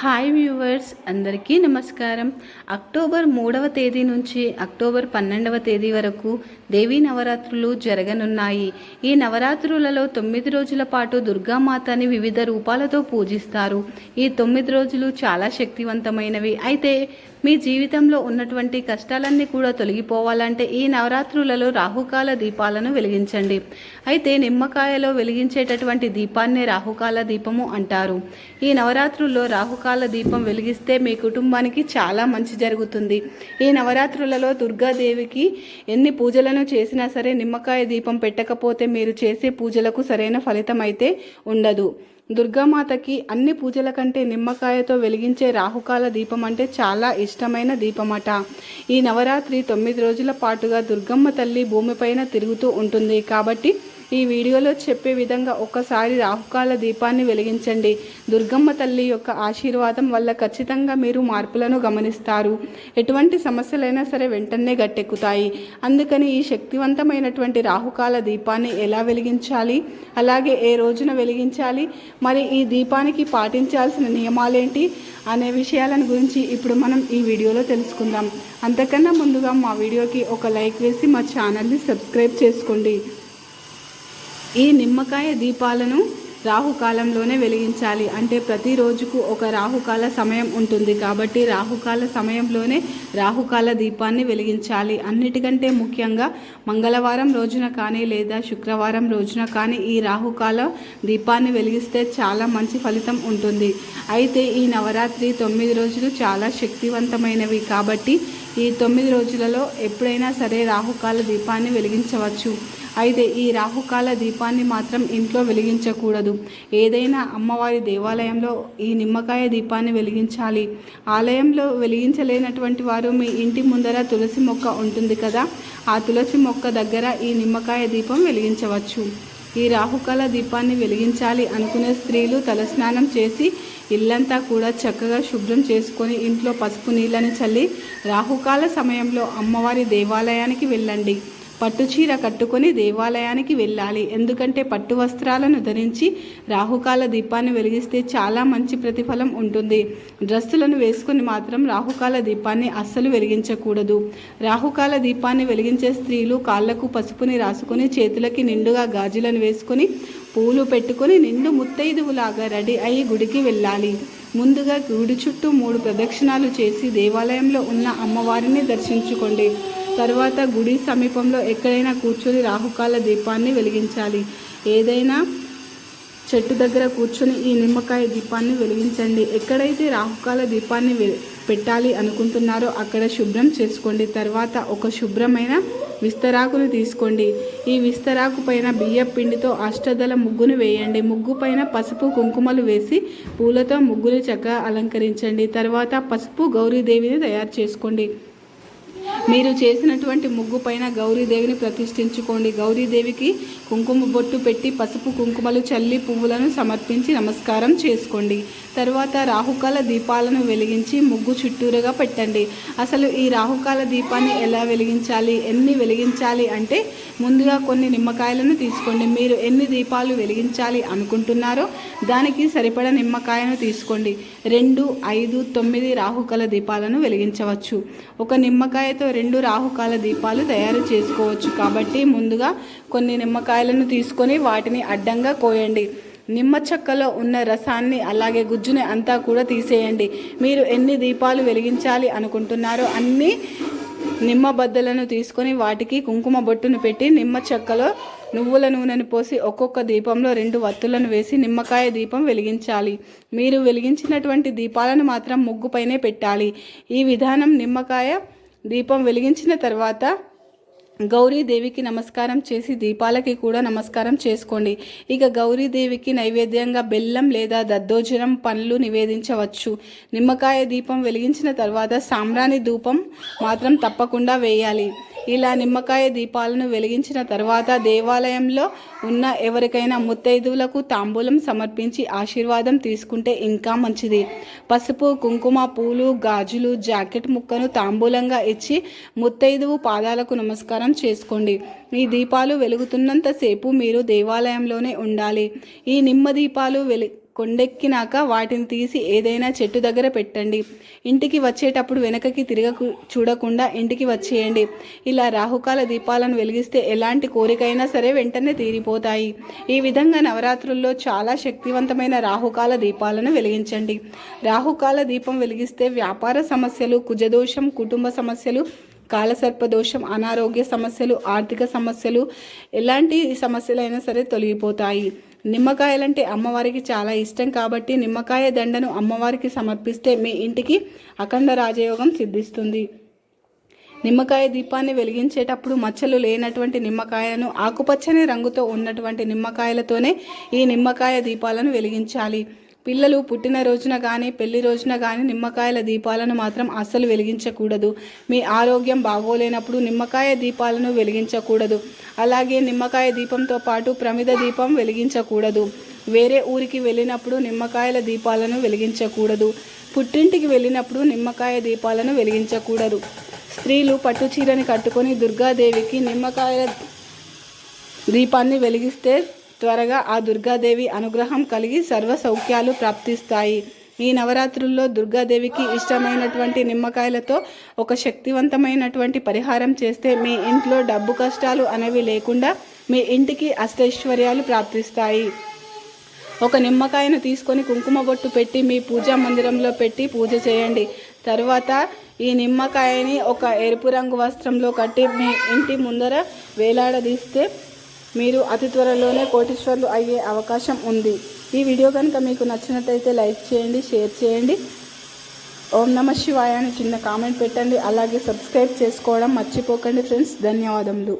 Hi viewers అందరికీ నమస్కారం. October మూడవ తేదీ నుంచి అక్టోబర్ పన్నెండవ తేదీ వరకు దేవీ నవరాత్రులు జరగనున్నాయి. ఈ నవరాత్రులలో తొమ్మిది రోజుల పాటు దుర్గామాతని వివిధ రూపాలతో పూజిస్తారు. ఈ తొమ్మిది రోజులు చాలా శక్తివంతమైనవి. అయితే మీ జీవితంలో ఉన్నటువంటి కష్టాలన్నీ కూడా తొలగిపోవాలంటే ఈ నవరాత్రులలో రాహుకాల దీపాలను వెలిగించండి. అయితే నిమ్మకాయలో వెలిగించేటటువంటి దీపాన్నే రాహుకాల దీపము అంటారు. ఈ నవరాత్రుల్లో రాహుకాల దీపం వెలిగిస్తే మీ కుటుంబానికి చాలా మంచి జరుగుతుంది. ఈ నవరాత్రులలో దుర్గాదేవికి ఎన్ని పూజలను చేసినా సరే నిమ్మకాయ దీపం పెట్టకపోతే మీరు చేసే పూజలకు సరైన ఫలితం అయితే ఉండదు. దుర్గామాతకి అన్ని పూజల కంటే నిమ్మకాయతో వెలిగించే రాహుకాల దీపం అంటే చాలా ఇష్టమైన దీపమట. ఈ నవరాత్రి తొమ్మిది రోజుల పాటుగా దుర్గమ్మ తల్లి భూమిపైన తిరుగుతూ ఉంటుంది. కాబట్టి ఈ వీడియోలో చెప్పే విధంగా ఒక్కసారి రాహుకాల దీపాన్ని వెలిగించండి. దుర్గమ్మ తల్లి యొక్క ఆశీర్వాదం వల్ల ఖచ్చితంగా మీరు మార్పులను గమనిస్తారు. ఎటువంటి సమస్యలైనా సరే వెంటనే గట్టెక్కుతాయి. అందుకని ఈ శక్తివంతమైనటువంటి రాహుకాల దీపాన్ని ఎలా వెలిగించాలి? అలాగే ఏ రోజున వెలిగించాలి? మరి ఈ దీపానికి పాటించాల్సిన నియమాలేంటి అనే విషయాలను గురించి ఇప్పుడు మనం ఈ వీడియోలో తెలుసుకుందాం. అంతకన్నా ముందుగా మా వీడియోకి ఒక లైక్ వేసి మా ఛానల్ని సబ్స్క్రైబ్ చేసుకోండి. ఈ నిమ్మకాయ దీపాలను రాహుకాలంలోనే వెలిగించాలి. అంటే ప్రతి రోజుకు ఒక రాహుకాల సమయం ఉంటుంది కాబట్టి రాహుకాల సమయంలోనే రాహుకాల దీపాన్ని వెలిగించాలి. అన్నిటికంటే ముఖ్యంగా మంగళవారం రోజున కానీ లేదా శుక్రవారం రోజున కానీ ఈ రాహుకాల దీపాన్ని వెలిగిస్తే చాలా మంచి ఫలితం ఉంటుంది. అయితే ఈ నవరాత్రి తొమ్మిది రోజులు చాలా శక్తివంతమైనవి కాబట్టి ఈ తొమ్మిది రోజులలో ఎప్పుడైనా సరే రాహుకాల దీపాన్ని వెలిగించవచ్చు. అయితే ఈ రాహుకాల దీపాన్ని మాత్రం ఇంట్లో వెలిగించకూడదు. ఏదైనా అమ్మవారి దేవాలయంలో ఈ నిమ్మకాయ దీపాన్ని వెలిగించాలి. ఆలయంలో వెలిగించలేనటువంటి వారు మీ ఇంటి ముందర తులసి మొక్క ఉంటుంది కదా ఆ తులసి మొక్క దగ్గర ఈ నిమ్మకాయ దీపం వెలిగించవచ్చు. ఈ రాహుకాల దీపాన్ని వెలిగించాలి అనుకునే స్త్రీలు తలస్నానం చేసి ఇల్లంతా కూడా చక్కగా శుభ్రం చేసుకొని ఇంట్లో పసుపు నీళ్ళని చల్లి రాహుకాల సమయంలో అమ్మవారి దేవాలయానికి వెళ్ళండి. పట్టు చీర కట్టుకొని దేవాలయానికి వెళ్ళాలి. ఎందుకంటే పట్టు వస్త్రాలను ధరించి రాహుకాల దీపాన్ని వెలిగిస్తే చాలా మంచి ప్రతిఫలం ఉంటుంది. డ్రెస్సులను వేసుకుని మాత్రం రాహుకాల దీపాన్ని అస్సలు వెలిగించకూడదు. రాహుకాల దీపాన్ని వెలిగించే స్త్రీలు కాళ్ళకు పసుపుని రాసుకుని చేతులకి నిండుగా గాజులను వేసుకొని పూలు పెట్టుకొని నిండు ముత్తైదువులాగా రెడీ అయ్యి గుడికి వెళ్ళాలి. ముందుగా గుడి చుట్టూ మూడు ప్రదక్షిణాలు చేసి దేవాలయంలో ఉన్న అమ్మవారిని దర్శించుకోండి. తర్వాత గుడి సమీపంలో ఎక్కడైనా కూర్చొని రాహుకాల దీపాన్ని వెలిగించాలి. ఏదైనా చెట్టు దగ్గర కూర్చొని ఈ నిమ్మకాయ దీపాన్ని వెలిగించండి. ఎక్కడైతే రాహుకాల దీపాన్ని పెట్టాలి అనుకుంటున్నారో అక్కడ శుభ్రం చేసుకోండి. తర్వాత ఒక శుభ్రమైన విస్తరాకును తీసుకోండి. ఈ విస్తరాకు పైన బియ్య పిండితో అష్టదల ముగ్గును వేయండి. ముగ్గు పైన పసుపు కుంకుమలు వేసి పూలతో ముగ్గుని చక్కగా అలంకరించండి. తర్వాత పసుపు గౌరీదేవిని తయారు చేసుకోండి. మీరు చేసినటువంటి ముగ్గు పైన గౌరీదేవిని ప్రతిష్ఠించుకోండి. గౌరీదేవికి కుంకుమ బొట్టు పెట్టి పసుపు కుంకుమలు చల్లి పువ్వులను సమర్పించి నమస్కారం చేసుకోండి. తర్వాత రాహుకాల దీపాలను వెలిగించి ముగ్గు చుట్టూరుగా పెట్టండి. అసలు ఈ రాహుకాల దీపాన్ని ఎలా వెలిగించాలి? ఎన్ని వెలిగించాలి అంటే ముందుగా కొన్ని నిమ్మకాయలను తీసుకోండి. మీరు ఎన్ని దీపాలు వెలిగించాలి అనుకుంటున్నారో దానికి సరిపడ నిమ్మకాయను తీసుకోండి. రెండు ఐదు తొమ్మిది రాహుకాల దీపాలను వెలిగించవచ్చు. ఒక నిమ్మకాయతో రెండు రాహుకాల దీపాలు తయారు చేసుకోవచ్చు. కాబట్టి ముందుగా కొన్ని నిమ్మకాయలను తీసుకొని వాటిని అడ్డంగా కోయండి. నిమ్మ చెక్కలో ఉన్న రసాన్ని అలాగే గుజ్జుని అంతా కూడా తీసేయండి. మీరు ఎన్ని దీపాలు వెలిగించాలి అనుకుంటున్నారో అన్ని నిమ్మ బద్దలను తీసుకొని వాటికి కుంకుమ బొట్టును పెట్టి నిమ్మ చెక్కలో నువ్వుల నూనెను పోసి ఒక్కొక్క దీపంలో రెండు వత్తులను వేసి నిమ్మకాయ దీపం వెలిగించాలి. మీరు వెలిగించినటువంటి దీపాలను మాత్రం ముగ్గుపైనే పెట్టాలి. ఈ విధానం నిమ్మకాయ దీపం వెలిగించిన తర్వాత గౌరీదేవికి నమస్కారం చేసి దీపాలకి కూడా నమస్కారం చేసుకోండి. ఇక గౌరీదేవికి నైవేద్యంగా బెల్లం లేదా దద్దోజనం పండ్లు నివేదించవచ్చు. నిమ్మకాయ దీపం వెలిగించిన తర్వాత సామ్రాణి ధూపం మాత్రం తప్పకుండా వేయాలి. ఇలా నిమ్మకాయ దీపాలను వెలిగించిన తర్వాత దేవాలయంలో ఉన్న ఎవరికైనా ముత్తైదువులకు తాంబూలం సమర్పించి ఆశీర్వాదం తీసుకుంటే ఇంకా మంచిది. పసుపు కుంకుమ పూలు గాజులు జాకెట్ ముక్కను తాంబూలంగా ఇచ్చి ముత్తైదువు పాదాలకు నమస్కారం చేసుకోండి. ఈ దీపాలు వెలుగుతున్నంతసేపు మీరు దేవాలయంలోనే ఉండాలి. ఈ నిమ్మ దీపాలు వెలి కొండెక్కినాక వాటిని తీసి ఏదైనా చెట్టు దగ్గర పెట్టండి. ఇంటికి వచ్చేటప్పుడు వెనకకి తిరగ చూడకుండా ఇంటికి వచ్చేయండి. ఇలా రాహుకాల దీపాలను వెలిగిస్తే ఎలాంటి కోరికైనా సరే వెంటనే తీరిపోతాయి. ఈ విధంగా నవరాత్రుల్లో చాలా శక్తివంతమైన రాహుకాల దీపాలను వెలిగించండి. రాహుకాల దీపం వెలిగిస్తే వ్యాపార సమస్యలు కుజదోషం కుటుంబ సమస్యలు కాలసర్పదోషం అనారోగ్య సమస్యలు ఆర్థిక సమస్యలు ఎలాంటి సమస్యలైనా సరే తొలగిపోతాయి. నిమ్మకాయలంటే అమ్మవారికి చాలా ఇష్టం కాబట్టి నిమ్మకాయ దండను అమ్మవారికి సమర్పిస్తే మీ ఇంటికి అఖండ రాజయోగం సిద్ధిస్తుంది. నిమ్మకాయ దీపాన్ని వెలిగించేటప్పుడు మచ్చలు లేనటువంటి నిమ్మకాయలను ఆకుపచ్చని రంగుతో ఉన్నటువంటి నిమ్మకాయలతోనే ఈ నిమ్మకాయ దీపాలను వెలిగించాలి. పిల్లలు పుట్టిన రోజున కానీ పెళ్ళి రోజున కానీ నిమ్మకాయల దీపాలను మాత్రం అస్సలు వెలిగించకూడదు. మీ ఆరోగ్యం బాగోలేనప్పుడు నిమ్మకాయ దీపాలను వెలిగించకూడదు. అలాగే నిమ్మకాయ దీపంతో పాటు ప్రమిద దీపం వెలిగించకూడదు. వేరే ఊరికి వెళ్ళినప్పుడు నిమ్మకాయల దీపాలను వెలిగించకూడదు. పుట్టింటికి వెళ్ళినప్పుడు నిమ్మకాయ దీపాలను వెలిగించకూడదు. స్త్రీలు పట్టు చీరని కట్టుకొని దుర్గాదేవికి నిమ్మకాయల దీపాన్ని వెలిగిస్తే త్వరగా ఆ దుర్గాదేవి అనుగ్రహం కలిగి సర్వ సౌఖ్యాలు ప్రాప్తిస్తాయి. ఈ నవరాత్రుల్లో దుర్గాదేవికి ఇష్టమైనటువంటి నిమ్మకాయలతో ఒక శక్తివంతమైనటువంటి పరిహారం చేస్తే మీ ఇంట్లో డబ్బు కష్టాలు అనేవి లేకుండా మీ ఇంటికి అష్టైశ్వర్యాలు ప్రాప్తిస్తాయి. ఒక నిమ్మకాయను తీసుకొని కుంకుమ బొట్టు పెట్టి మీ పూజా మందిరంలో పెట్టి పూజ చేయండి. తర్వాత ఈ నిమ్మకాయని ఒక ఎరుపు రంగు వస్త్రంలో కట్టి మీ ఇంటి ముందర వేలాడదీస్తే మీరు అతి త్వరలోనే కోటీశ్వర్లు అయ్యే అవకాశం ఉంది. ఈ వీడియో కనుక మీకు నచ్చినట్టయితే లైక్ చేయండి షేర్ చేయండి. ఓం నమ శివాయ అని చిన్న కామెంట్ పెట్టండి. అలాగే సబ్స్క్రైబ్ చేసుకోవడం మర్చిపోకండి ఫ్రెండ్స్. ధన్యవాదములు.